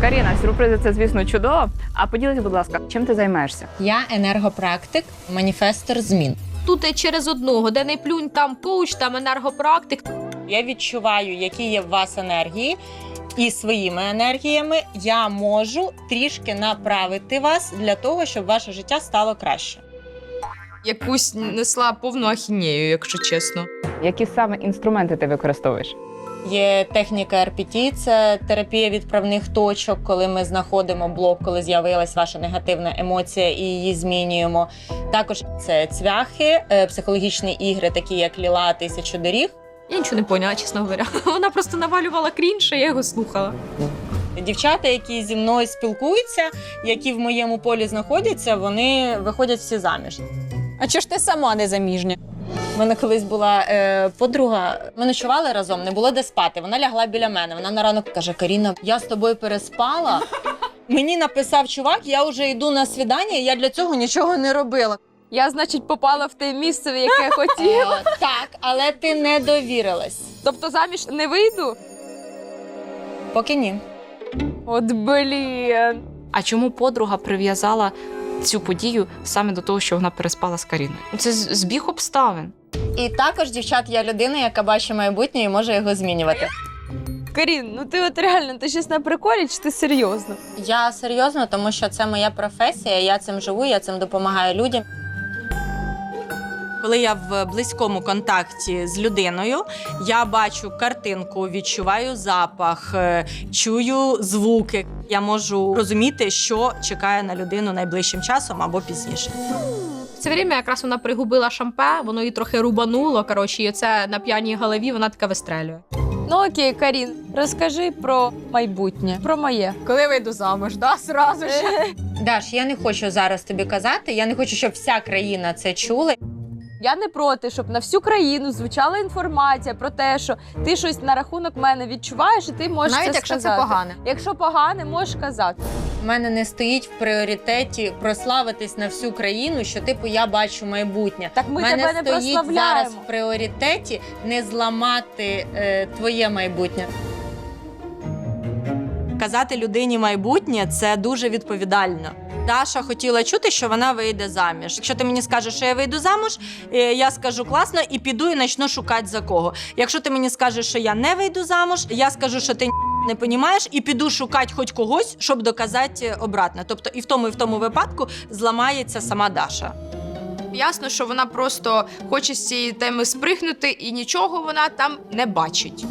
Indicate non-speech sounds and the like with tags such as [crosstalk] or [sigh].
Каріна, сюрпризи це, звісно, чудово. А поділися, будь ласка, чим ти займаєшся? Я енергопрактик, маніфестор змін. Тут і через одного, де не плюнь, там коуч, там енергопрактик. Я відчуваю, які є в вас енергії, і своїми енергіями я можу трішки направити вас для того, щоб ваше життя стало краще. Якусь несла повну ахінею, якщо чесно. Які саме інструменти ти використовуєш? Є техніка РПТ, це терапія відправних точок, коли ми знаходимо блок, коли з'явилась ваша негативна емоція і її змінюємо. Також це цвяхи, е, психологічні ігри, такі як Ліла, тисячу доріг. Я нічого не поняла, чесно говоря. [laughs] Вона просто навалювала крінж, а я його слухала. Дівчата, які зі мною спілкуються, які в моєму полі знаходяться, вони виходять всі заміж. А чого ж ти сама не заміжня? У мене колись була е, подруга. Ми ночували разом, не було де спати. Вона лягла біля мене. Вона на ранок каже: Каріна, я з тобою переспала. Мені написав чувак, я вже йду на свідання, я для цього нічого не робила. Я, значить, попала в те місце, в яке хотіла. Так, але ти не довірилась. Тобто заміж не вийду? Поки ні. От блін. А чому подруга прив'язала цю подію саме до того, що вона переспала з Каріною? Ну, Це збіг обставин. І також, дівчат, я людина, яка бачить майбутнє і може його змінювати. Карін, ну ти от реально, ти щось на приколі, чи ти серйозно? Я серйозно, тому що це моя професія, я цим живу, я цим допомагаю людям. Коли я в близькому контакті з людиною, я бачу картинку, відчуваю запах, е, чую звуки. Я можу розуміти, що чекає на людину найближчим часом або пізніше. В це время якраз вона пригубила шампе, воно її трохи рубануло. Коротше, і оце на п'яній голові вона така вистрелює. Ну окей, Карін, розкажи про майбутнє, про моє. Коли вийду замуж, да, сразу ж. [laughs] Даш, я не хочу зараз тобі казати. Я не хочу, щоб вся країна це чула. Я не проти, щоб на всю країну звучала інформація про те, що ти щось на рахунок мене відчуваєш, і ти можеш Навіть це якщо це погане. Якщо погане, можеш казати. У мене не стоїть в пріоритеті прославитись на всю країну, що типу я бачу майбутнє. Так ми мене тебе не стоїть зараз в пріоритеті не зламати е, твоє майбутнє. Казати людині майбутнє це дуже відповідально. Даша хотіла чути, що вона вийде заміж. Якщо ти мені скажеш, що я вийду замуж, е, я скажу класно і піду і почну шукати за кого. Якщо ти мені скажеш, що я не вийду замуж, я скажу, що ти не понімаєш, і піду шукати хоч когось, щоб доказати обратно. Тобто і в тому, і в тому випадку зламається сама Даша. Ясно, що вона просто хоче з цієї теми спригнути, і нічого вона там не бачить.